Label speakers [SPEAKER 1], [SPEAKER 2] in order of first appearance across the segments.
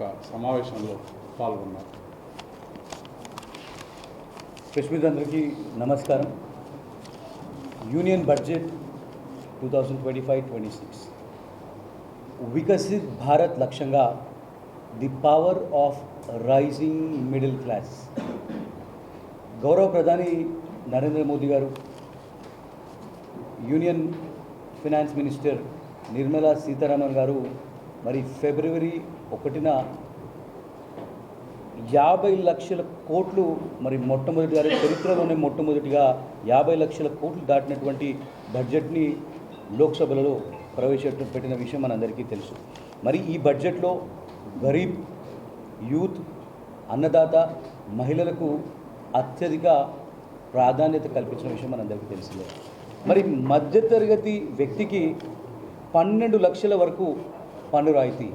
[SPEAKER 1] యొక్క సమావేశంలో పాల్గొన్నారు.
[SPEAKER 2] ప్రెస్ అందరికీ నమస్కారం. Union budget two thousand twenty five twenty six Viksit Bharat లక్ష్యంగా the power of rising middle class. గౌరవ ప్రధాని Narendra Modi garu union finance minister Nirmala Sitharaman garu మరి ఫిబ్రవరి ఒకటిన యాభై లక్షల కోట్లు మరి మొట్టమొదటిగా చరిత్రలోనే మొట్టమొదటిగా యాభై లక్షల కోట్లు దాటినటువంటి బడ్జెట్ని లోక్సభలలో ప్రవేశపెట్టిన విషయం మనందరికీ తెలుసు. మరి ఈ బడ్జెట్లో గరీబ్ యూత్ అన్నదాత మహిళలకు అత్యధిక ప్రాధాన్యత కల్పించిన విషయం మనందరికీ తెలిసిందే. మరి మధ్యతరగతి వ్యక్తికి పన్నెండు లక్షల వరకు పన్ను రాయితీ.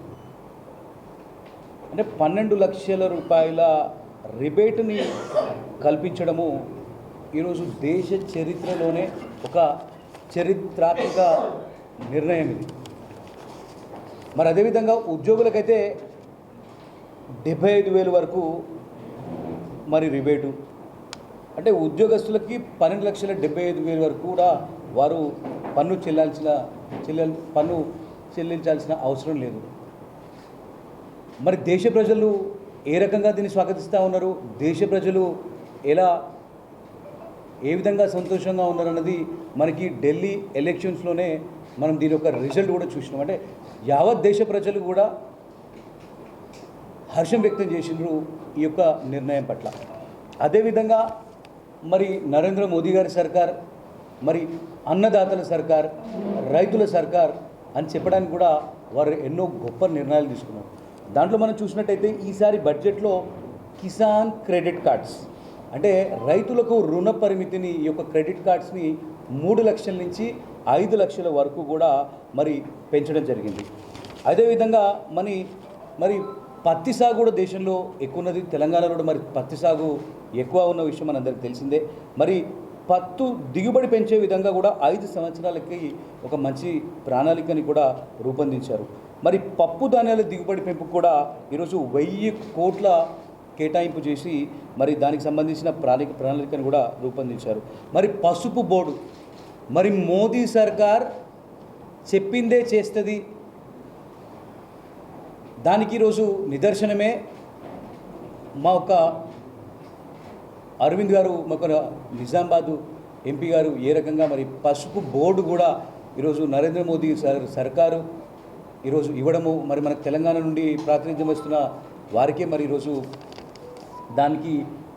[SPEAKER 2] అంటే పన్నెండు లక్షల రూపాయల రిబేట్ని కల్పించడము ఈరోజు దేశ చరిత్రలోనే ఒక చరిత్రాత్మక నిర్ణయం ఇది. మరి అదేవిధంగా ఉద్యోగులకైతే డెబ్బై ఐదు వేలు వరకు మరి రిబేటు. అంటే ఉద్యోగస్తులకి పన్నెండు లక్షల డెబ్బై ఐదు వేలు వరకు కూడా వారు పన్ను చెల్లాల్సిన చెల్ల పన్ను చెల్లించాల్సిన అవసరం లేదు. మరి దేశ ప్రజలు ఏ రకంగా దీన్ని స్వాగతిస్తూ ఉన్నారు? దేశ ప్రజలు ఎలా ఏ విధంగా సంతోషంగా ఉన్నారన్నది మనకి ఢిల్లీ ఎలక్షన్స్లోనే మనం దీని యొక్క రిజల్ట్ కూడా చూసినాం. అంటే యావత్ దేశ ప్రజలు కూడా హర్షం వ్యక్తం చేసిండ్రు ఈ యొక్క నిర్ణయం పట్ల. అదేవిధంగా మరి నరేంద్ర మోదీ గారి సర్కార్ మరి అన్నదాతల సర్కార్ రైతుల సర్కార్ అని చెప్పడానికి కూడా వారు ఎన్నో గొప్ప నిర్ణయాలు తీసుకున్నారు. దాంట్లో మనం చూసినట్టయితే ఈసారి బడ్జెట్లో కిసాన్ క్రెడిట్ కార్డ్స్ అంటే రైతులకు రుణ పరిమితిని ఈ యొక్క క్రెడిట్ కార్డ్స్ని మూడు లక్షల నుంచి ఐదు లక్షల వరకు కూడా మరి పెంచడం జరిగింది. అదేవిధంగా మరి మరి పత్తి సాగు కూడా దేశంలో ఎక్కువ ఉన్నది. తెలంగాణలో కూడా మరి పత్తి సాగు ఎక్కువ ఉన్న విషయం మనందరికీ తెలిసిందే. మరి పత్తు దిగుబడి పెంచే విధంగా కూడా ఐదు సంవత్సరాలకి ఒక మంచి ప్రణాళికని కూడా రూపొందించారు. మరి పప్పు ధాన్యాల దిగుబడి పెంపు కూడా ఈరోజు వెయ్యి కోట్ల కేటాయింపు చేసి మరి దానికి సంబంధించిన ప్రణాళిక ప్రణాళికను కూడా రూపొందించారు. మరి పసుపు బోర్డు మరి మోదీ సర్కార్ చెప్పిందే చేస్తుంది. దానికి ఈరోజు నిదర్శనమే. మా ఒక అరవింద్ గారు మాకు నిజామాబాదు ఎంపీ గారు ఏ రకంగా మరి పసుపు బోర్డు కూడా ఈరోజు నరేంద్ర మోదీ సర్ సర్కారు ఈరోజు ఇవ్వడము మరి మనకు తెలంగాణ నుండి ప్రాతినిధ్యం వస్తున్న వారికే మరి ఈరోజు దానికి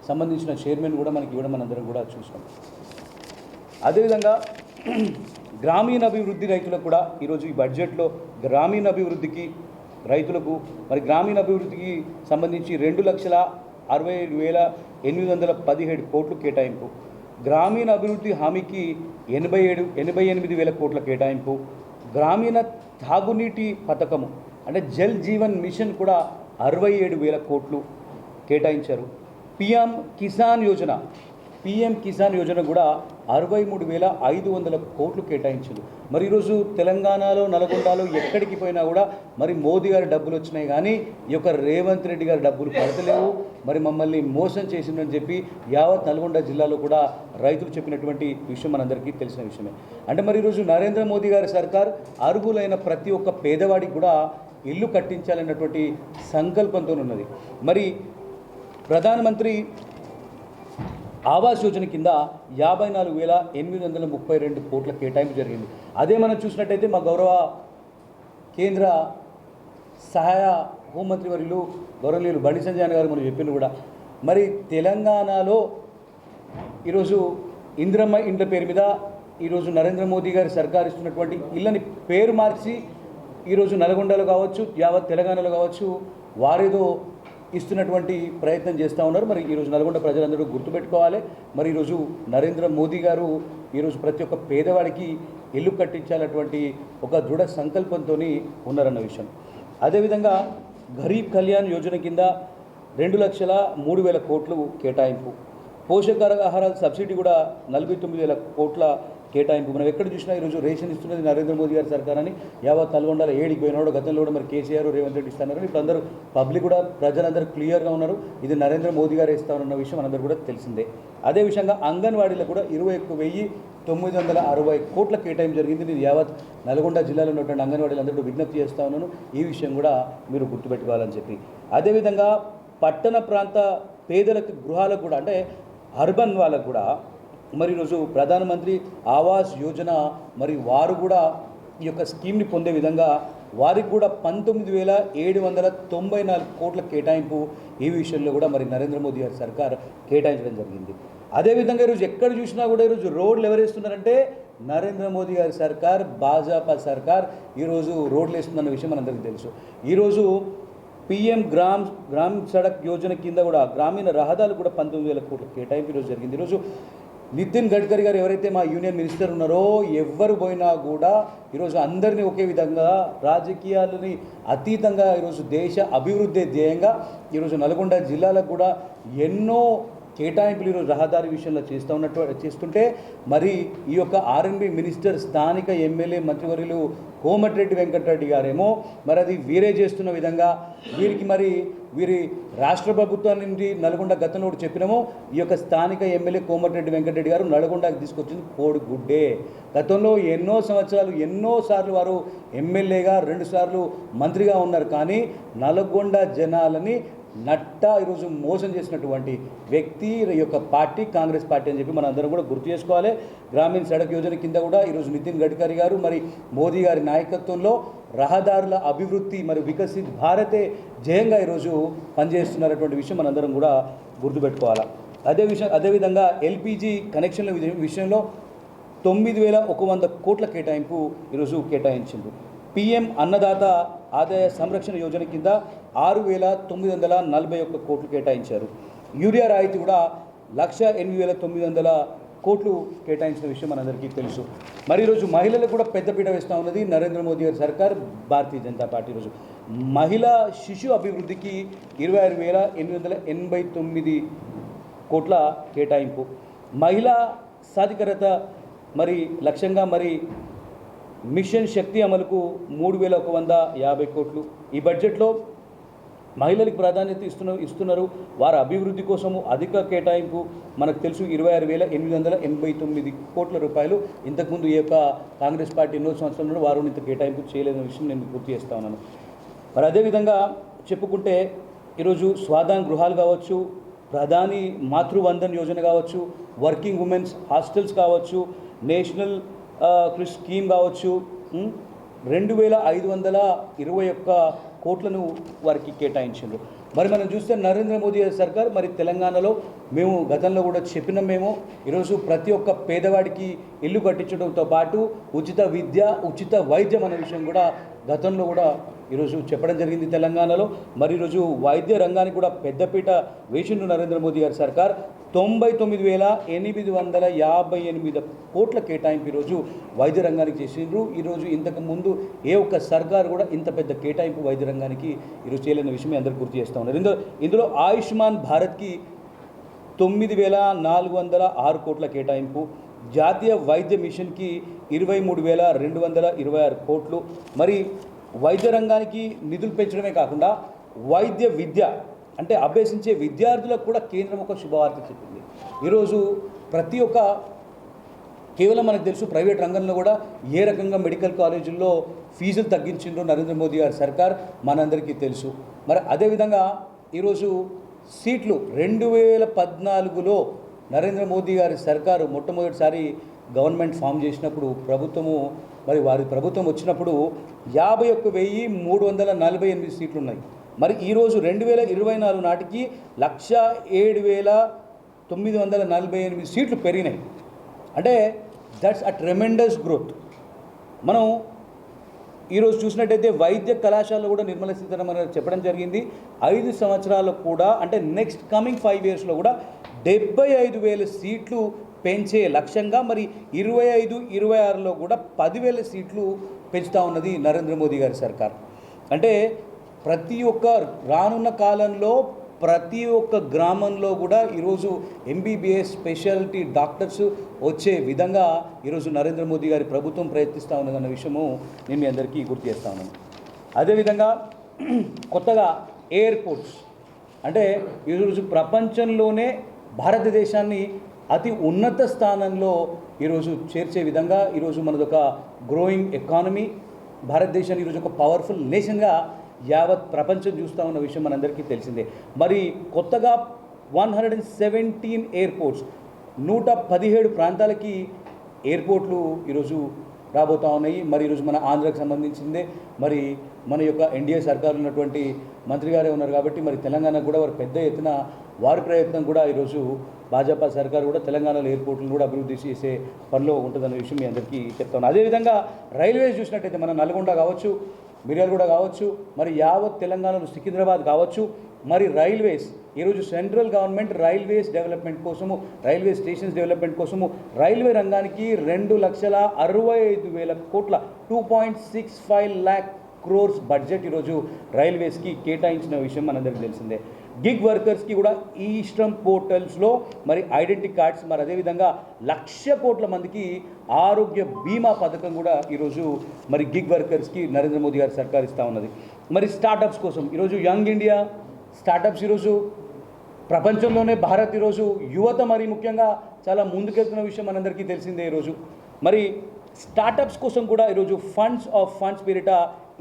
[SPEAKER 2] సంబంధించిన చైర్మన్ కూడా మనకి ఇవ్వడం మనందరం కూడా చూసాం అదేవిధంగా గ్రామీణ అభివృద్ధి రైతులకు కూడా ఈరోజు ఈ బడ్జెట్లో గ్రామీణ అభివృద్ధికి రైతులకు మరి గ్రామీణ అభివృద్ధికి సంబంధించి రెండు లక్షల అరవై ఏడు వేల ఎనిమిది వందల పదిహేడు కోట్లు కేటాయింపు గ్రామీణ అభివృద్ధి హామీకి ఎనభై ఏడు ఎనభై ఎనిమిది వేల కోట్ల కేటాయింపు గ్రామీణ తాగునీటి పథకము అంటే జల్ జీవన్ మిషన్ కూడా అరవై ఏడు వేల కోట్లు కేటాయించారు. పిఎం కిసాన్ యోజన పిఎం కిసాన్ యోజన కూడా అరవై మూడు వేల ఐదు వందల కోట్లు కేటాయించింది. మరి ఈరోజు తెలంగాణలో నల్గొండలో ఎక్కడికి పోయినా కూడా మరి మోదీ గారి డబ్బులు వచ్చినాయి కానీ ఈ యొక్క రేవంత్ రెడ్డి గారి డబ్బులు పడతలేవు. మరి మమ్మల్ని మోసం చేసిందని చెప్పి యావత్ నల్గొండ జిల్లాలో కూడా రైతులు చెప్పినటువంటి విషయం మనందరికీ తెలిసిన విషయమే. అంటే మరి ఈరోజు నరేంద్ర మోదీ గారి సర్కార్ అర్హులైన ప్రతి ఒక్క పేదవాడికి కూడా ఇల్లు కట్టించాలన్నటువంటి సంకల్పంతో ఉన్నది మరి ప్రధానమంత్రి ఆవాస్ యోజన కింద యాభై నాలుగు వేల ఎనిమిది వందల ముప్పై రెండు కోట్ల కేటాయింపు జరిగింది. అదే మనం చూసినట్టయితే మా గౌరవ కేంద్ర సహాయ హోంమంత్రి వర్యులు గౌరవనీయులు బండి సంజయ్ గారు మనం చెప్పింది కూడా. మరి తెలంగాణలో ఈరోజు ఇంద్రమ్మ ఇండ్ల పేరు మీద ఈరోజు నరేంద్ర మోదీ గారి సర్కార్ ఇస్తున్నటువంటి ఇళ్ళని పేరు మార్చి ఈరోజు నల్గొండలో కావచ్చు యావత్ తెలంగాణలో కావచ్చు వారేదో ఇస్తున్నటువంటి ప్రయత్నం చేస్తూ ఉన్నారు. మరి ఈరోజు నల్గొండ ప్రజలందరూ గుర్తుపెట్టుకోవాలి. మరి ఈరోజు నరేంద్ర మోదీ గారు ఈరోజు ప్రతి ఒక్క పేదవాడికి ఇల్లు కట్టించాలటువంటి ఒక దృఢ సంకల్పంతో ఉన్నారన్న విషయం. అదేవిధంగా గరీబ్ కళ్యాణ్ యోజన కింద రెండు లక్షల మూడు వేల కోట్లు కేటాయింపు. పోషకాహారాల సబ్సిడీ కూడా నలభై తొమ్మిది వేల కోట్ల కేటాయింపు. మనం ఎక్కడ చూసినా ఈరోజు రేషన్ ఇస్తున్నది నరేంద్ర మోదీ గారి సర్కార్ అని యావత్ నల్గొండలో ఏడికి పోయినాడు గతంలో కూడా మరి కేసీఆర్ రేవంత్ రెడ్డి ఇస్తున్నారు ఇప్పుడు అందరూ పబ్లిక్ కూడా ప్రజలందరూ క్లియర్గా ఉన్నారు. ఇది నరేంద్ర మోదీ గారు ఇస్తామన్న విషయం మనందరూ కూడా తెలిసిందే. అదే విషయంగా అంగన్వాడీలో కూడా ఇరవై ఒక్క వెయ్యి తొమ్మిది వందల అరవై కోట్ల కేటాయింపు జరిగింది. నేను యావత్ నల్గొండ జిల్లాలో ఉన్నటువంటి అంగన్వాడీలందరూ కూడా విజ్ఞప్తి చేస్తా ఉన్నాను. ఈ విషయం కూడా మీరు గుర్తుపెట్టుకోవాలని చెప్పి. అదేవిధంగా పట్టణ ప్రాంత పేదలకు గృహాలకు కూడా అంటే అర్బన్ వాళ్ళకు కూడా మరి ఈరోజు ప్రధానమంత్రి ఆవాస్ యోజన మరి వారు కూడా ఈ యొక్క స్కీమ్ని పొందే విధంగా వారికి కూడా పంతొమ్మిది వేల ఏడు వందల తొంభై నాలుగు కోట్ల కేటాయింపు ఈ విషయంలో కూడా మరి నరేంద్ర మోదీ గారి సర్కార్ కేటాయించడం జరిగింది. అదేవిధంగా ఈరోజు ఎక్కడ చూసినా కూడా ఈరోజు రోడ్లు ఎవరేస్తున్నారంటే నరేంద్ర మోదీ గారి సర్కార్ భాజపా సర్కార్ ఈరోజు రోడ్లు వేస్తుందన్న విషయం మనందరికీ తెలుసు. ఈరోజు పిఎం గ్రామ్ గ్రామ్ సడక్ యోజన కింద కూడా గ్రామీణ రహదారులు కూడా పంతొమ్మిది వేల కోట్ల కేటాయింపు ఈరోజు జరిగింది. ఈరోజు నితిన్ గడ్కరీ గారు ఎవరైతే మా యూనియన్ మినిస్టర్ ఉన్నారో ఎవ్వరు పోయినా కూడా ఈరోజు అందరినీ ఒకే విధంగా రాజకీయాలని అతీతంగా ఈరోజు దేశ అభివృద్ధి ధ్యేయంగా ఈరోజు నల్గొండ జిల్లాలకు కూడా ఎన్నో కేటాయింపులు ఈరోజు రహదారి విషయంలో చేస్తూ ఉన్నట్టు చేస్తుంటే మరి ఈ యొక్క ఆర్ఎన్బి మినిస్టర్ స్థానిక ఎమ్మెల్యే మంత్రివర్యులు కోమటిరెడ్డి వెంకటరెడ్డి గారేమో మరి అది వీరే చేస్తున్న విధంగా వీరికి మరి వీరి రాష్ట్ర ప్రభుత్వం నుండి నల్గొండ గతంలో కూడా చెప్పినాము ఈ యొక్క స్థానిక ఎమ్మెల్యే కోమటిరెడ్డి వెంకటరెడ్డి గారు నల్గొండకు తీసుకొచ్చింది కోడి గుడ్డే గతంలో ఎన్నో సంవత్సరాలు ఎన్నో సార్లు వారు ఎమ్మెల్యేగా రెండుసార్లు మంత్రిగా ఉన్నారు కానీ నల్గొండ జనాలని నట్ట ఈరోజు మోసం చేసినటువంటి వ్యక్తి యొక్క పార్టీ కాంగ్రెస్ పార్టీ అని చెప్పి మనం అందరం కూడా గుర్తు చేసుకోవాలి. గ్రామీణ సడక్ యోజన కింద కూడా ఈరోజు నితిన్ గడ్కరీ గారు మరి మోదీ గారి నాయకత్వంలో రహదారుల అభివృద్ధి మరి వికసిత్ భారతే జయంగా ఈరోజు పనిచేస్తున్నటువంటి విషయం మనందరం కూడా గుర్తుపెట్టుకోవాలి. అదే విషయం అదేవిధంగా ఎల్పిజి కనెక్షన్ల విషయంలో తొమ్మిది వేల ఒక వంద కోట్ల కేటాయింపు ఈరోజు కేటాయించింది పిఎం అన్నదాత ఆదాయ సంరక్షణ యోజన కింద ఆరు వేల తొమ్మిది వందల నలభై ఒక్క కోట్లు కేటాయించారు. యూరియా రాయితీ కూడా లక్ష ఎనిమిది వేల తొమ్మిది వందల కోట్లు కేటాయించిన విషయం మనందరికీ తెలుసు. మరి ఈరోజు మహిళలకు కూడా పెద్దపీట వేస్తూ ఉన్నది నరేంద్ర మోదీ గారి సర్కార్ భారతీయ జనతా పార్టీ ఈరోజు. మహిళా శిశు అభివృద్ధికి ఇరవై ఆరు వేల ఎనిమిది వందల ఎనభై తొమ్మిది కోట్ల కేటాయింపు. మహిళా సాధికారత మరి లక్ష్యంగా మరి మిషన్ శక్తి అమలుకు మూడు వేల ఒక వంద యాభై కోట్లు. ఈ బడ్జెట్లో మహిళలకు ప్రాధాన్యత ఇస్తున్న ఇస్తున్నారు. వారి అభివృద్ధి కోసము అధిక కేటాయింపు మనకు తెలుసు. ఇరవై ఆరు వేల ఎనిమిది వందల ఎనభై తొమ్మిది కోట్ల రూపాయలు. ఇంతకుముందు ఈ యొక్క కాంగ్రెస్ పార్టీ ఎన్నో సంవత్సరాలు వారు ఇంత కేటాయింపు చేయలేని విషయం నేను గుర్తు చేస్తా ఉన్నాను. మరి అదేవిధంగా చెప్పుకుంటే ఈరోజు స్వాదాన్ గృహాలు కావచ్చు ప్రధాని మాతృవందన్ యోజన కావచ్చు వర్కింగ్ ఉమెన్స్ హాస్టల్స్ కావచ్చు నేషనల్ స్కీమ్ కావచ్చు రెండు వేల ఐదు వందల ఇరవై ఒక్క కోట్లను వారికి కేటాయించారు మరి మనం చూస్తే నరేంద్ర మోదీ గారి సర్కార్ మరి తెలంగాణలో మేము గతంలో కూడా చెప్పిన మేము ఈరోజు ప్రతి ఒక్క పేదవాడికి ఇల్లు కట్టించడంతో పాటు ఉచిత విద్య ఉచిత వైద్యం అనే విషయం కూడా గతంలో కూడా ఈరోజు చెప్పడం జరిగింది తెలంగాణలో. మరి ఈరోజు వైద్య రంగానికి కూడా పెద్దపీట వేసిండు నరేంద్ర మోదీ గారి సర్కార్. తొంభై తొమ్మిది వేల ఎనిమిది వందల యాభై ఎనిమిది కోట్ల కేటాయింపు ఈరోజు వైద్య రంగానికి చేసిండ్రు. ఈరోజు ఇంతకు ముందు ఏ ఒక్క సర్కారు కూడా ఇంత పెద్ద కేటాయింపు వైద్య రంగానికి ఈరోజు చేయలేని విషయం అందరూ గుర్తు చేస్తూ ఉన్నారు. ఇందులో ఇందులో ఆయుష్మాన్ భారత్కి తొమ్మిది వేల నాలుగు వందల ఆరు కోట్ల కేటాయింపు జాతీయ వైద్య మిషన్కి ఇరవై మూడు వేల రెండు వందల ఇరవై ఆరు కోట్లు. మరి వైద్య రంగానికి నిధులు పెంచడమే కాకుండా వైద్య విద్య అంటే అభ్యసించే విద్యార్థులకు కూడా కేంద్రం ఒక శుభవార్త చెప్పింది. ఈరోజు ప్రతి ఒక్క కేవలం మనకు తెలుసు ప్రైవేట్ రంగంలో కూడా ఏ రకంగా మెడికల్ కాలేజీల్లో ఫీజులు తగ్గించిండ్రో నరేంద్ర మోదీ గారి సర్కార్ మనందరికీ తెలుసు. మరి అదేవిధంగా ఈరోజు సీట్లు రెండు వేల పద్నాలుగులో నరేంద్ర మోదీ గారి సర్కారు మొట్టమొదటిసారి గవర్నమెంట్ ఫామ్ చేసినప్పుడు ప్రభుత్వము మరి వారి ప్రభుత్వం వచ్చినప్పుడు యాభై ఒక్క వెయ్యి మూడు వందల నలభై ఎనిమిది సీట్లు ఉన్నాయి మరి ఈరోజు రెండు వేల ఇరవై నాలుగు నాటికి లక్ష ఏడు వేల తొమ్మిది వందల నలభై ఎనిమిది సీట్లు పెరిగినాయి. అంటే దట్స్ అ ట్రెమెండస్ గ్రోత్ మనం ఈరోజు చూసినట్టయితే వైద్య కళాశాలలో కూడా నిర్మల సీతారామన్ గారు చెప్పడం జరిగింది. ఐదు సంవత్సరాలకు కూడా అంటే నెక్స్ట్ కమింగ్ ఫైవ్ ఇయర్స్లో కూడా డెబ్బై ఐదు వేల సీట్లు పెంచే లక్ష్యంగా మరి ఇరవై ఐదు ఇరవై ఆరులో కూడా పదివేల సీట్లు పెంచుతా ఉన్నది నరేంద్ర మోదీ గారి సర్కార్. అంటే ప్రతి ఒక్క రానున్న కాలంలో ప్రతి ఒక్క గ్రామంలో కూడా ఈరోజు ఎంబీబీఎస్ స్పెషాలిటీ డాక్టర్స్ వచ్చే విధంగా ఈరోజు నరేంద్ర మోదీ గారి ప్రభుత్వం ప్రయత్నిస్తూ ఉన్నదన్న విషయము నేను మీ అందరికీ గుర్తు చేస్తా ఉన్నాను. అదేవిధంగా కొత్తగా ఎయిర్పోర్ట్స్ అంటే ఈరోజు ప్రపంచంలోనే భారతదేశాన్ని అతి ఉన్నత స్థానంలో ఈరోజు చేర్చే విధంగా ఈరోజు మనదొక గ్రోయింగ్ ఎకానమీ భారతదేశాన్ని ఈరోజు ఒక పవర్ఫుల్ నేషన్గా యావత్ ప్రపంచం చూస్తూ ఉన్న విషయం మనందరికీ తెలిసిందే. మరి కొత్తగా one hundred and seventeen airports నూట పదిహేడు ప్రాంతాలకి ఎయిర్పోర్ట్లు ఈరోజు రాబోతా ఉన్నాయి. మరి ఈరోజు మన ఆంధ్రాకి సంబంధించిందే. మరి మన యొక్క ఎన్డీఏ సర్కార్ ఉన్నటువంటి మంత్రి గారే ఉన్నారు కాబట్టి మరి తెలంగాణ కూడా వారు పెద్ద ఎత్తున వారి ప్రయత్నం కూడా ఈరోజు భాజపా సర్కార్ కూడా తెలంగాణలో ఎయిర్పోర్ట్లు కూడా అభివృద్ధి చేసే పనిలో ఉంటుందనే విషయం మీ అందరికీ చెప్తాను అదేవిధంగా రైల్వేస్ చూసినట్టయితే మన నల్గొండ కావచ్చు మిర్యాలగూడ కావచ్చు మరి యావత్ తెలంగాణలో సికింద్రాబాద్ కావచ్చు మరి రైల్వేస్ ఈరోజు సెంట్రల్ గవర్నమెంట్ రైల్వేస్ డెవలప్మెంట్ కోసము రైల్వే స్టేషన్స్ డెవలప్మెంట్ కోసము రైల్వే రంగానికి రెండు లక్షల అరవై ఐదు వేల కోట్ల two point six five lakh crores budget ఈరోజు రైల్వేస్కి కేటాయించిన విషయం మనందరికీ తెలిసిందే. గిగ్ వర్కర్స్కి కూడా ఈ శ్రమ్ పోర్టల్స్లో మరి ఐడెంటిటీ కార్డ్స్ మరి అదేవిధంగా లక్ష కోట్ల మందికి ఆరోగ్య బీమా పథకం కూడా ఈరోజు మరి గిగ్ వర్కర్స్కి నరేంద్ర మోదీ గారి సర్కార్ ఇస్తూ ఉన్నది. మరి స్టార్టప్స్ కోసం ఈరోజు యంగ్ ఇండియా స్టార్టప్స్ ఈరోజు ప్రపంచంలోనే భారత్ ఈరోజు యువత మరి ముఖ్యంగా చాలా ముందుకెళ్తున్న విషయం మనందరికీ తెలిసిందే ఈరోజు. మరి స్టార్టప్స్ కోసం కూడా ఈరోజు ఫండ్స్ ఆఫ్ ఫండ్స్ పేరిట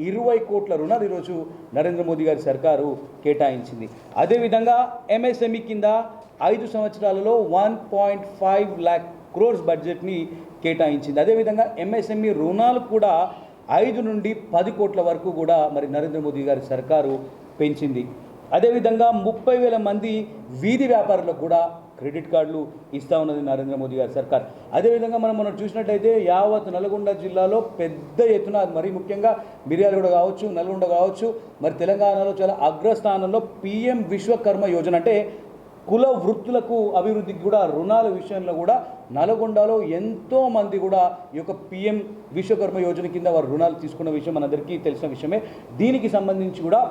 [SPEAKER 2] ఇరవై కోట్ల రుణాలు ఈరోజు నరేంద్ర మోదీ గారి సర్కారు కేటాయించింది. అదేవిధంగా ఎంఎస్ఎంఈ కింద ఐదు సంవత్సరాలలో one point five lakh crores బడ్జెట్ని కేటాయించింది. అదేవిధంగా ఎంఎస్ఎంఈ రుణాలు కూడా ఐదు నుండి పది కోట్ల వరకు కూడా మరి నరేంద్ర మోదీ గారి సర్కారు పెంచింది. అదేవిధంగా ముప్పై వేల మంది వీధి వ్యాపారులకు కూడా క్రెడిట్ కార్డులు ఇస్తా ఉన్నది నరేంద్ర మోదీ గారి సర్కార్. అదేవిధంగా మనం మనం చూసినట్టయితే యావత్ నల్గొండ జిల్లాలో పెద్ద ఎత్తున మరి ముఖ్యంగా మిర్యాలగూడ కావచ్చు నల్గొండ కావచ్చు మరి తెలంగాణలో చాలా అగ్రస్థానంలో పిఎం విశ్వకర్మ యోజన అంటే కుల వృత్తులకు అభివృద్ధికి కూడా రుణాల విషయంలో కూడా నల్గొండలో ఎంతోమంది కూడా ఈ యొక్క పిఎం విశ్వకర్మ యోజన కింద వారు రుణాలు తీసుకున్న విషయం మనందరికీ తెలిసిన విషయమే. దీనికి సంబంధించి కూడా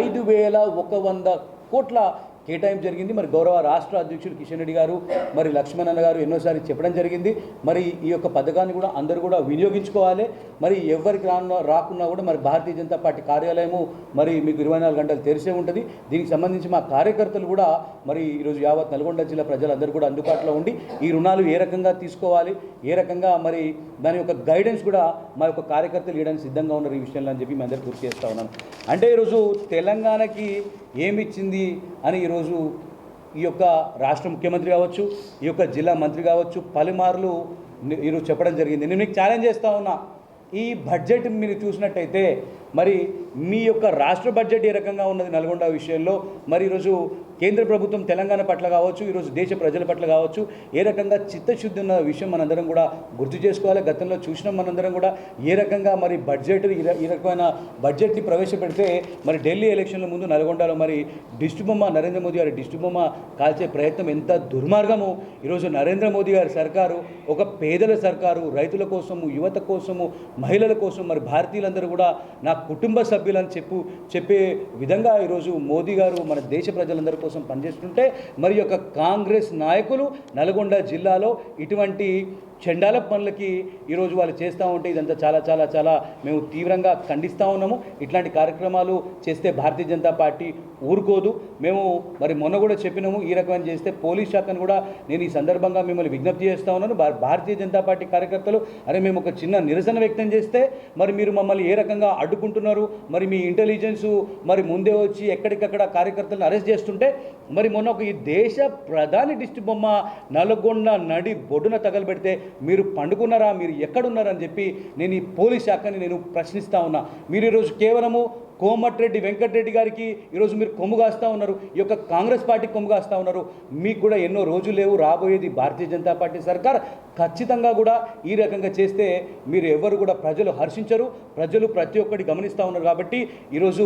[SPEAKER 2] ఐదు వేల ఒక వంద కోట్ల కేటాయింపు జరిగింది. మరి గౌరవ రాష్ట్ర అధ్యక్షుడు కిషన్ రెడ్డి గారు మరి లక్ష్మణ్ అన్న గారు ఎన్నోసారి చెప్పడం జరిగింది. మరి ఈ యొక్క పథకాన్ని కూడా అందరూ కూడా వినియోగించుకోవాలి. మరి ఎవరికి రాను రాకున్నా కూడా మరి భారతీయ జనతా పార్టీ కార్యాలయము మరి మీకు ఇరవై నాలుగు గంటలు తెరిసే ఉంటుంది. దీనికి సంబంధించి మా కార్యకర్తలు కూడా మరి ఈరోజు యావత్ నల్గొండ జిల్లా ప్రజలందరూ కూడా అందుబాటులో ఉండి ఈ రుణాలు ఏ రకంగా తీసుకోవాలి ఏ రకంగా మరి దాని యొక్క గైడెన్స్ కూడా మా యొక్క కార్యకర్తలు ఇవ్వడానికి సిద్ధంగా ఉన్నారు ఈ విషయంలో అని చెప్పి మీ అందరికీ గుర్తు చేస్తూ ఉన్నాను. అంటే ఈరోజు తెలంగాణకి ఏమిచ్చింది అని ఈరోజు ఈ యొక్క రాష్ట్ర ముఖ్యమంత్రి కావచ్చు ఈ యొక్క జిల్లా మంత్రి కావచ్చు పలుమార్లు ఈరోజు చెప్పడం జరిగింది. నేను మీకు ఛాలెంజ్ చేస్తా ఉన్నా. ఈ బడ్జెట్ మీరు చూసినట్టయితే మరి మీ యొక్క రాష్ట్ర బడ్జెట్ ఏ రకంగా ఉన్నది నల్గొండ విషయంలో? మరి ఈరోజు కేంద్ర ప్రభుత్వం తెలంగాణ పట్ల కావచ్చు ఈరోజు దేశ ప్రజల పట్ల కావచ్చు ఏ రకంగా చిత్తశుద్ధి ఉన్న విషయం మనందరం కూడా గుర్తు చేసుకోవాలి. గతంలో చూసినాం మనందరం కూడా ఏ రకంగా మరి బడ్జెట్ ఈ రకమైన బడ్జెట్ని ప్రవేశపెడితే మరి ఢిల్లీ ఎలక్షన్ల ముందు నల్గొండలో మరి దిష్టి బొమ్మ నరేంద్ర మోదీ గారి దిష్టి బొమ్మ కాల్చే ప్రయత్నం ఎంత దుర్మార్గము. ఈరోజు నరేంద్ర మోదీ గారి సర్కారు ఒక పేదల సర్కారు రైతుల కోసము యువత కోసము మహిళల కోసం మరి భారతీయులందరూ కూడా నా కుటుంబ సభ్యులని చెప్పు చెప్పే విధంగా ఈరోజు మోదీ గారు మన దేశ ప్రజలందరి కోసం పనిచేస్తుంటే మరి యొక్క కాంగ్రెస్ నాయకులు నల్గొండ జిల్లాలో ఇటువంటి చెండాల పనులకి ఈరోజు వాళ్ళు చేస్తూ ఉంటే ఇదంతా చాలా చాలా చాలా మేము తీవ్రంగా ఖండిస్తూ ఉన్నాము. ఇట్లాంటి కార్యక్రమాలు చేస్తే భారతీయ జనతా పార్టీ ఊరుకోదు. మేము మరి మొన్న కూడా చెప్పినాము ఈ రకమైన చేస్తే పోలీస్ శాఖను కూడా నేను ఈ సందర్భంగా మిమ్మల్ని విజ్ఞప్తి చేస్తూ ఉన్నాను. భారతీయ జనతా పార్టీ కార్యకర్తలు అరే మేము ఒక చిన్న నిరసన వ్యక్తం చేస్తే మరి మీరు మమ్మల్ని ఏ రకంగా అడ్డుకుంటున్నారు? మరి మీ ఇంటెలిజెన్సు మరి ముందే వచ్చి ఎక్కడికక్కడ కార్యకర్తలను అరెస్ట్ చేస్తుంటే మరి మొన్న ఒక ఈ దేశ ప్రధాని దిష్టి బొమ్మ నల్గొండ నడి బొడ్డున తగలబెడితే మీరు పండుకున్నారా? మీరు ఎక్కడున్నారని చెప్పి నేను ఈ పోలీస్ శాఖని నేను ప్రశ్నిస్తా ఉన్నా. మీరు ఈరోజు కేవలము కోమటిరెడ్డి వెంకటరెడ్డి గారికి ఈరోజు మీరు కొమ్ము కాస్తా ఉన్నారు ఈ యొక్క కాంగ్రెస్ పార్టీకి కొమ్ము కాస్తా ఉన్నారు. మీకు కూడా ఎన్నో రోజులు లేవు రాబోయేది భారతీయ జనతా పార్టీ సర్కార్. ఖచ్చితంగా కూడా ఈ రకంగా చేస్తే మీరు ఎవరు కూడా ప్రజలు హర్షించరు ప్రజలు ప్రతి ఒక్కటి గమనిస్తూ ఉన్నారు కాబట్టి ఈరోజు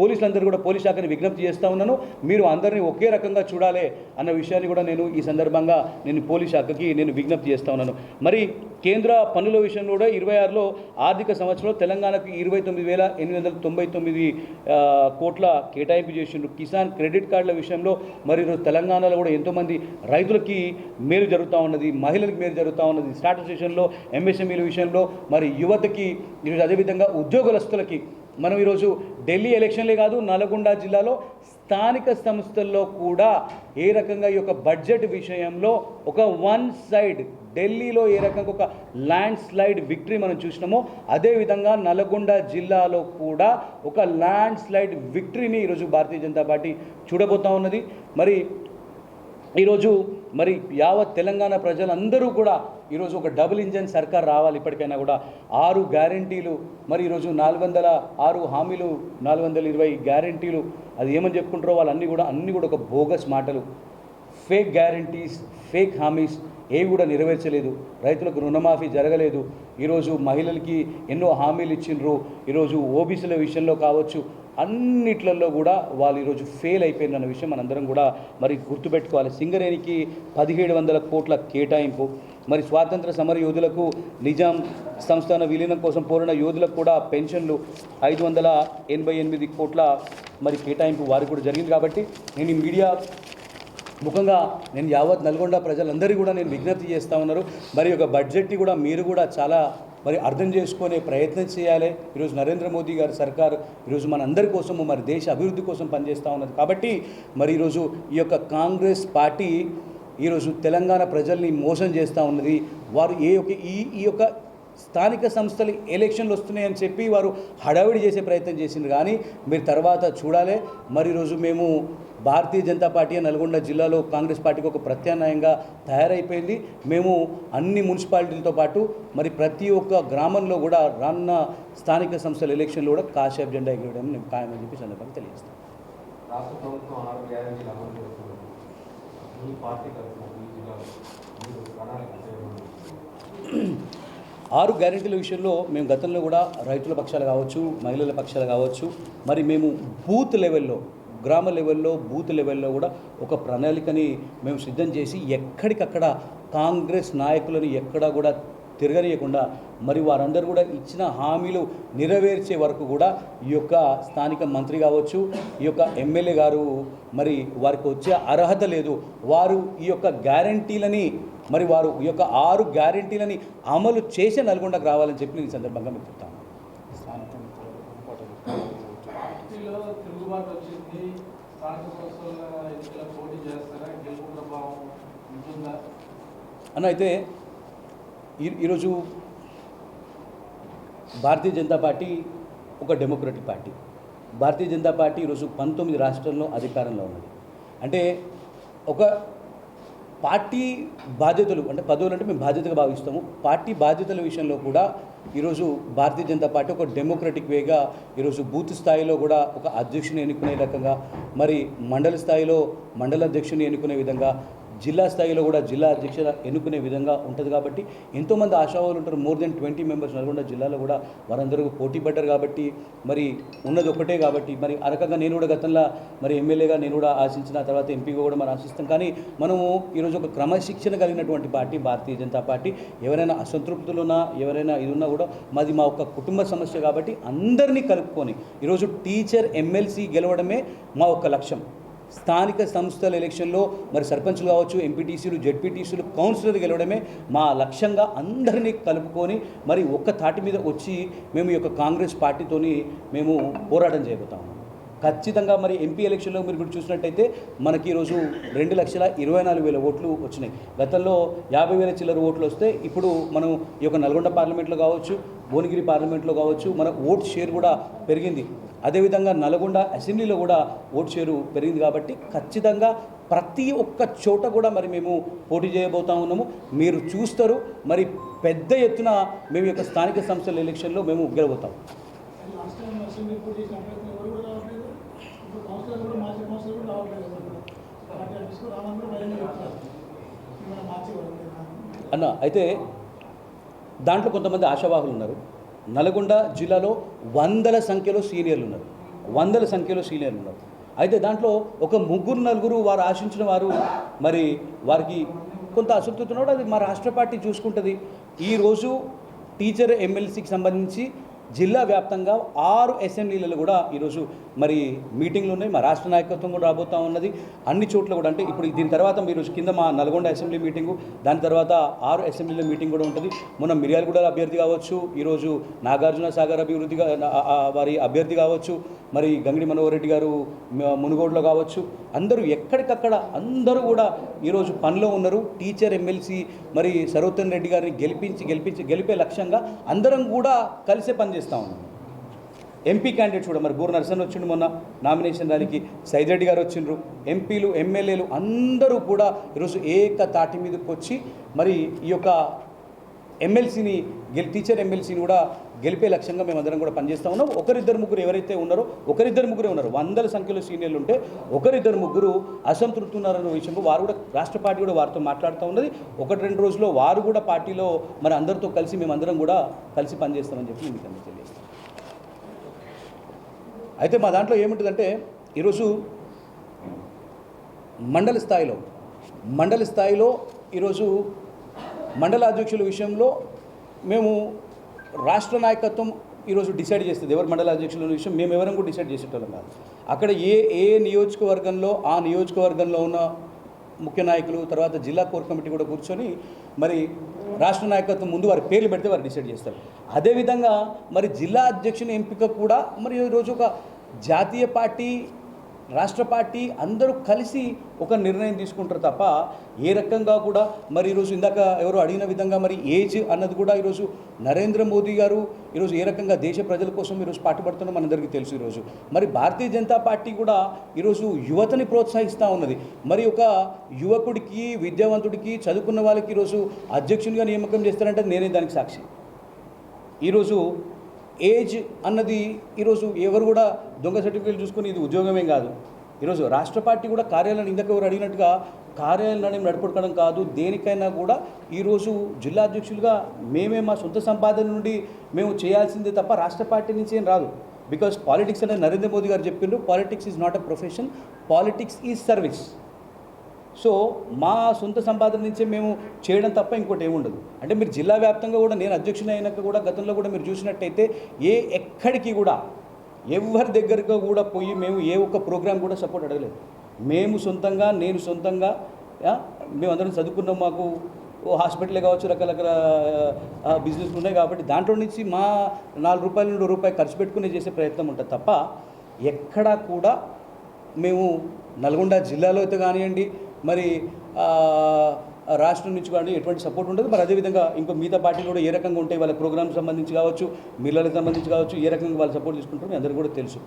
[SPEAKER 2] పోలీసులందరూ కూడా పోలీస్ శాఖని విజ్ఞప్తి చేస్తూ ఉన్నాను. మీరు అందరినీ ఒకే రకంగా చూడాలి అన్న విషయాన్ని కూడా నేను ఈ సందర్భంగా నేను పోలీస్ శాఖకి నేను విజ్ఞప్తి చేస్తూ ఉన్నాను. మరి కేంద్ర పన్నుల విషయంలో కూడా ఇరవై ఆరులో ఆర్థిక సంవత్సరంలో తెలంగాణకు ఇరవై తొమ్మిది వేల ఎనిమిది వందల తొంభై తొమ్మిది ఎనిమిది కోట్ల కేటాయింపు చేసిండ్రు. కిసాన్ క్రెడిట్ కార్డుల విషయంలో మరి ఈరోజు తెలంగాణలో కూడా ఎంతోమంది రైతులకి మేలు జరుగుతూ ఉన్నది మహిళలకు మేలు జరుగుతూ ఉన్నది. స్టార్టప్ సెషన్లో ఎంఎస్ఎంఈల విషయంలో మరి యువతకి ఈరోజు అదేవిధంగా ఉద్యోగస్తులకి మనం ఈరోజు ఢిల్లీ ఎలక్షన్లే కాదు నల్గొండ జిల్లాలో స్థానిక సంస్థల్లో కూడా ఏ రకంగా ఈ యొక్క బడ్జెట్ విషయంలో ఒక వన్ సైడ్ ఢిల్లీలో ఏ రకంగా ఒక ల్యాండ్ స్లైడ్ విక్టరీ మనం చూసినామో అదేవిధంగా నల్గొండ జిల్లాలో కూడా ఒక ల్యాండ్ స్లైడ్ విక్టరీని ఈరోజు భారతీయ జనతా పార్టీ చూడబోతా ఉన్నది. మరి ఈరోజు మరి యావత్ తెలంగాణ ప్రజలందరూ కూడా ఈరోజు ఒక డబుల్ ఇంజన్ సర్కార్ రావాలి. ఇప్పటికైనా కూడా ఆరు గ్యారంటీలు మరి ఈరోజు నాలుగు వందల ఆరు హామీలు నాలుగు వందల ఇరవై గ్యారంటీలు అది ఏమని చెప్పుకుంటారో వాళ్ళన్నీ కూడా అన్నీ కూడా ఒక బోగస్ మాటలు. ఫేక్ గ్యారంటీస్ ఫేక్ హామీస్ ఏవి కూడా నెరవేర్చలేదు. రైతులకు రుణమాఫీ జరగలేదు. ఈరోజు మహిళలకి ఎన్నో హామీలు ఇచ్చిండ్రు. ఈరోజు ఓబీసీల విషయంలో కావచ్చు అన్నిట్లలో కూడా వాళ్ళు ఈరోజు ఫెయిల్ అయిపోయిందన్న విషయం మనందరం కూడా మరి గుర్తుపెట్టుకోవాలి. సింగరేణికి పదిహేడు వందల కోట్ల కేటాయింపు. మరి స్వాతంత్ర సమర యోధులకు నిజాం సంస్థాన విలీనం కోసం పోరాడిన యోధులకు కూడా పెన్షన్లు ఐదు వందల ఎనభై ఎనిమిది కోట్ల మరి కేటాయింపు వారికి కూడా జరిగింది కాబట్టి నేను ఈ మీడియా ముఖ్యంగా నేను యావత్ నల్గొండ ప్రజలందరికీ కూడా నేను విజ్ఞప్తి చేస్తూ ఉన్నారు. మరి ఒక బడ్జెట్ని కూడా మీరు కూడా చాలా మరి అర్థం చేసుకునే ప్రయత్నం చేయాలి. ఈరోజు నరేంద్ర మోదీ గారి సర్కారు ఈరోజు మన అందరి కోసము మరి దేశ అభివృద్ధి కోసం పనిచేస్తూ ఉన్నది. కాబట్టి మరి ఈరోజు ఈ యొక్క కాంగ్రెస్ పార్టీ ఈరోజు తెలంగాణ ప్రజల్ని మోసం చేస్తూ ఉన్నది. వారు ఏ యొక్క ఈ ఈ యొక్క స్థానిక సంస్థలు ఎలక్షన్లు వస్తున్నాయని చెప్పి వారు హడావిడి చేసే ప్రయత్నం చేసింది కానీ మీరు తర్వాత చూడాలి. మరి రోజు మేము భారతీయ జనతా పార్టీ నల్గొండ జిల్లాలో కాంగ్రెస్ పార్టీకి ఒక ప్రత్యామ్నాయంగా తయారైపోయింది. మేము అన్ని మున్సిపాలిటీలతో పాటు మరి ప్రతి ఒక్క గ్రామంలో కూడా రాన్న స్థానిక సంస్థల ఎలక్షన్లు కూడా కాషాయప్ జెండా ఎగరడం నేను ఖాయమని చెప్పి సందర్భంగా తెలియజేస్తాను
[SPEAKER 3] రాష్ట్ర ప్రభుత్వం ఆరు అమలు మీ పార్టీ తరఫున మీ జిల్లాలో మీరు ప్రణాళిక
[SPEAKER 2] ఆరు గ్యారెంటీల విషయంలో మేము గతంలో కూడా రైతుల పక్షాలు కావచ్చు మహిళల పక్షాలు కావచ్చు మరి మేము బూత్ లెవెల్లో గ్రామ లెవెల్లో బూత్ లెవెల్లో కూడా ఒక ప్రణాళికని మేము సిద్ధం చేసి ఎక్కడికక్కడ కాంగ్రెస్ నాయకులను ఎక్కడా కూడా తిరగనీయకుండా మరి వారందరూ కూడా ఇచ్చిన హామీలు నెరవేర్చే వరకు కూడా ఈ యొక్క స్థానిక మంత్రి కావచ్చు ఈ యొక్క ఎమ్మెల్యే గారు మరి వారికి వచ్చే అర్హత లేదు. వారు ఈ యొక్క గ్యారంటీలని మరి వారు ఈ యొక్క ఆరు గ్యారంటీలని అమలు చేసే నల్గొండకు రావాలని చెప్పి నేను ఈ సందర్భంగా మీకు చెప్తాను. అన్న అయితే ఈ ఈరోజు భారతీయ జనతా పార్టీ ఒక democratic party. Bharatiya Janata party ఈరోజు పంతొమ్మిది రాష్ట్రాల్లో అధికారంలో ఉన్నది. అంటే ఒక పార్టీ బాధ్యతలు అంటే పదవులు అంటే మేము బాధ్యతగా భావిస్తాము. పార్టీ బాధ్యతల విషయంలో కూడా ఈరోజు భారతీయ జనతా పార్టీ ఒక డెమోక్రటిక్ వేగా ఈరోజు బూత్ స్థాయిలో కూడా ఒక అధ్యక్షుని ఎన్నుకునే రకంగా మరి మండల స్థాయిలో మండల అధ్యక్షుని ఎన్నుకునే విధంగా జిల్లా స్థాయిలో కూడా జిల్లా అధ్యక్షుల ఎన్నుకునే విధంగా ఉంటుంది కాబట్టి ఎంతోమంది ఆశావాళ్ళు ఉంటారు. More than twenty members Nalgonda జిల్లాలో కూడా వారందరూ పోటీ పడ్డారు కాబట్టి మరి ఉన్నది ఒకటే కాబట్టి మరి ఆ రకంగా నేను కూడా గతంలో మరి ఎమ్మెల్యేగా నేను కూడా ఆశించిన తర్వాత ఎంపీగా కూడా మనం ఆశిస్తాం. కానీ మనము ఈరోజు ఒక క్రమశిక్షణ కలిగినటువంటి పార్టీ భారతీయ జనతా పార్టీ. ఎవరైనా అసంతృప్తులున్నా ఎవరైనా ఇది ఉన్నా కూడా మాది మా ఒక కుటుంబ సమస్య కాబట్టి అందరినీ కలుపుకొని ఈరోజు టీచర్ ఎమ్మెల్సీ గెలవడమే మా ఒక లక్ష్యం. స్థానిక సంస్థల ఎలక్షన్లో మరి సర్పంచ్లు కావచ్చు ఎంపీటీసీలు జెడ్పీటీసీలు కౌన్సిలర్ గెలవడమే మా లక్ష్యంగా అందరినీ కలుపుకొని మరి ఒక్క తాటి మీద వచ్చి మేము ఈ యొక్క కాంగ్రెస్ పార్టీతోని మేము పోరాటం చేయబోతాము ఖచ్చితంగా మరి ఎంపీ ఎలక్షన్లో మీరు ఇప్పుడు చూసినట్టయితే మనకి ఈరోజు రెండు లక్షల ఇరవై నాలుగు వేల ఓట్లు వచ్చినాయి. గతంలో యాభై వేల చిల్లర ఓట్లు వస్తే ఇప్పుడు మనం ఈ యొక్క నల్గొండ పార్లమెంట్లో కావచ్చు భువనగిరి పార్లమెంట్లో కావచ్చు మన ఓట్ షేర్ కూడా పెరిగింది. అదేవిధంగా నల్గొండ అసెంబ్లీలో కూడా ఓట్ షేరు పెరిగింది కాబట్టి ఖచ్చితంగా ప్రతి ఒక్క చోట కూడా మరి మేము పోటీ చేయబోతా ఉన్నాము. మీరు చూస్తారు మరి పెద్ద ఎత్తున మేము యొక్క స్థానిక సంస్థల ఎలక్షన్లో మేము గెలబోతాం
[SPEAKER 4] లాస్ట్ టైం అసెంబ్లీ పోటీ చేసిన అభ్యర్థులు ఎవరు కూడా రావట్లేదు ఇప్పుడు కౌన్సిలర్ కూడా మాజీ కౌన్సిలర్ కూడా రావట్లేదు ఎవరు కూడా పార్టీ ఆఫీస్కు రావడం కూడా భయం చెప్తారు మనం మార్చి
[SPEAKER 2] అన్న అయితే దాంట్లో కొంతమంది ఆశావాహులు ఉన్నారు. నల్గొండ జిల్లాలో వందల సంఖ్యలో సీనియర్లు ఉన్నారు. వందల సంఖ్యలో సీనియర్లు ఉన్నారు. అయితే దాంట్లో ఒక ముగ్గురు నలుగురు వారు ఆశించిన వారు మరి వారికి కొంత అసంతృప్తి ఉన్నాడు అది మా రాష్ట్ర పార్టీ చూసుకుంటుంది. ఈరోజు టీచర్ ఎమ్మెల్సీకి సంబంధించి జిల్లా వ్యాప్తంగా ఆరు అసెంబ్లీలలో కూడా ఈరోజు మరి మీటింగ్లు ఉన్నాయి. మా రాష్ట్ర నాయకత్వం కూడా రాబోతూ ఉన్నది. అన్ని చోట్ల కూడా అంటే ఇప్పుడు దీని తర్వాత మీరు కింద మా నల్గొండ అసెంబ్లీ మీటింగు దాని తర్వాత ఆరు అసెంబ్లీల మీటింగ్ కూడా ఉంటుంది. మొన్న మిర్యాలగూడ అభ్యర్థి కావచ్చు ఈరోజు నాగార్జున సాగర్ అభివృద్ధిగా వారి అభ్యర్థి కావచ్చు మరి గంగిడి మనోహర్ రెడ్డి గారు మునుగోడులో కావచ్చు. అందరూ ఎక్కడికక్కడ అందరూ కూడా ఈరోజు పనిలో ఉన్నారు. టీచర్ ఎమ్మెల్సీ మరి సరోత్తన్ రెడ్డి గారిని గెలిపించి గెలిపించి గెలిపే లక్ష్యంగా అందరం కూడా కలిసే పనిచేస్తూ ఉన్నాం. ఎంపీ క్యాండిడేట్స్ కూడా మరి బూర నరసన్ వచ్చిండు మొన్న నామినేషన్ ర్యాలీకి సైదిరెడ్డి గారు వచ్చిండ్రు. ఎంపీలు ఎమ్మెల్యేలు అందరూ కూడా ఈరోజు ఏక తాటి మీదకి వచ్చి మరి ఈ యొక్క ఎమ్మెల్సీని గెలి టీచర్ ఎమ్మెల్సీని కూడా గెలిపే లక్ష్యంగా మేమందరం కూడా పనిచేస్తూ ఉన్నాం. ఒకరిద్దరు ముగ్గురు ఎవరైతే ఉన్నారో ఒకరిద్దరు ముగ్గురే ఉన్నారు. వందల సంఖ్యలో సీనియర్లు ఉంటే ఒకరిద్దరు ముగ్గురు అసంతృప్తి ఉన్నారన్న విషయంలో వారు కూడా రాష్ట్ర పార్టీ కూడా వారితో మాట్లాడుతూ ఉన్నది. ఒకటి రెండు రోజుల్లో వారు కూడా పార్టీలో మరి అందరితో కలిసి మేమందరం కూడా కలిసి పనిచేస్తామని చెప్పి మీకు అందరూ తెలియజేస్తాం అయితే మా దాంట్లో ఏముంటుందంటే ఈరోజు మండల స్థాయిలో మండల స్థాయిలో ఈరోజు మండల అధ్యక్షుల విషయంలో మేము రాష్ట్ర నాయకత్వం ఈరోజు డిసైడ్ చేస్తుంది. ఎవరు మండల అధ్యక్షుల విషయం మేము ఎవరం కూడా డిసైడ్ చేసేటోళ్ళం కాదు. అక్కడ ఏ ఏ నియోజకవర్గంలో ఆ నియోజకవర్గంలో ఉన్న ముఖ్య నాయకులు తర్వాత జిల్లా కోర్ కమిటీ కూడా కూర్చొని మరి రాష్ట్ర నాయకత్వం ముందు వారి పేర్లు పెడితే వారు డిసైడ్ చేస్తారు. అదేవిధంగా మరి జిల్లా అధ్యక్షుని ఎంపిక కూడా మరి ఈరోజు ఒక జాతీయ పార్టీ రాష్ట్ర పార్టీ అందరూ కలిసి ఒక నిర్ణయం తీసుకుంటారు తప్ప ఏ రకంగా కూడా మరి ఈరోజు ఇందాక ఎవరు అడిగిన విధంగా మరి ఏజ్ అన్నది కూడా ఈరోజు నరేంద్ర మోదీ గారు ఈరోజు ఏ రకంగా దేశ ప్రజల కోసం ఈరోజు పాటుపడుతున్నా మనందరికీ తెలుసు ఈరోజు. మరి భారతీయ జనతా పార్టీ కూడా ఈరోజు యువతని ప్రోత్సహిస్తూ ఉన్నది. మరి ఒక యువకుడికి విద్యావంతుడికి చదువుకున్న వాళ్ళకి ఈరోజు అధ్యక్షునిగా నియామకం చేస్తారంటే నేనే దానికి సాక్షి. ఈరోజు ఏజ్ అన్నది ఈరోజు ఎవరు కూడా దొంగ సర్టిఫికేట్ చూసుకుని ఇది ఉద్యోగమేం కాదు. ఈరోజు రాష్ట్ర పార్టీ కూడా కార్యాలయం ఇందాక ఎవరు అడిగినట్టుగా కార్యాలయాన్ని నడుపుకోవడం కాదు దేనికైనా కూడా ఈరోజు జిల్లా అధ్యక్షులుగా మేమే మా సొంత సంపాదన నుండి మేము చేయాల్సిందే తప్ప రాష్ట్ర పార్టీ నుంచి ఏం రాదు. బికాస్ పాలిటిక్స్ అనేది నరేంద్ర మోదీ గారు చెప్పిండ్రు politics is not a profession politics is service so మా సొంత సంపాదన నుంచే మేము చేయడం తప్ప ఇంకోటి ఏముండదు అంటే మీరు జిల్లా వ్యాప్తంగా కూడా నేను అధ్యక్షుని అయినాక కూడా గతంలో కూడా మీరు చూసినట్టయితే ఏ ఎక్కడికి కూడా ఎవరి దగ్గరకు కూడా పోయి మేము ఏ ఒక్క ప్రోగ్రామ్ కూడా సపోర్ట్ అడగలేదు. మేము సొంతంగా నేను సొంతంగా మేమందరం చదువుకున్నాం మాకు ఓ హాస్పిటలే కావచ్చు రకరకాల బిజినెస్ ఉన్నాయి కాబట్టి దాంట్లో నుంచి మా నాలుగు రూపాయల నుండి రూపాయి ఖర్చు పెట్టుకునే చేసే ప్రయత్నం ఉంటుంది తప్ప ఎక్కడా కూడా మేము నల్గొండ జిల్లాలో అయితే కానివ్వండి మరి రాష్ట్రం నుంచి కానీ ఎటువంటి సపోర్ట్ ఉండదు. మరి అదేవిధంగా ఇంకో మిగతా పార్టీలు కూడా ఏ రకంగా ఉంటాయి? వాళ్ళ ప్రోగ్రామ్ సంబంధించి కావచ్చు మిల్లలకు సంబంధించి కావచ్చు ఏ రకంగా వాళ్ళు సపోర్ట్ తీసుకుంటారో మీ అందరికీ కూడా తెలుసు.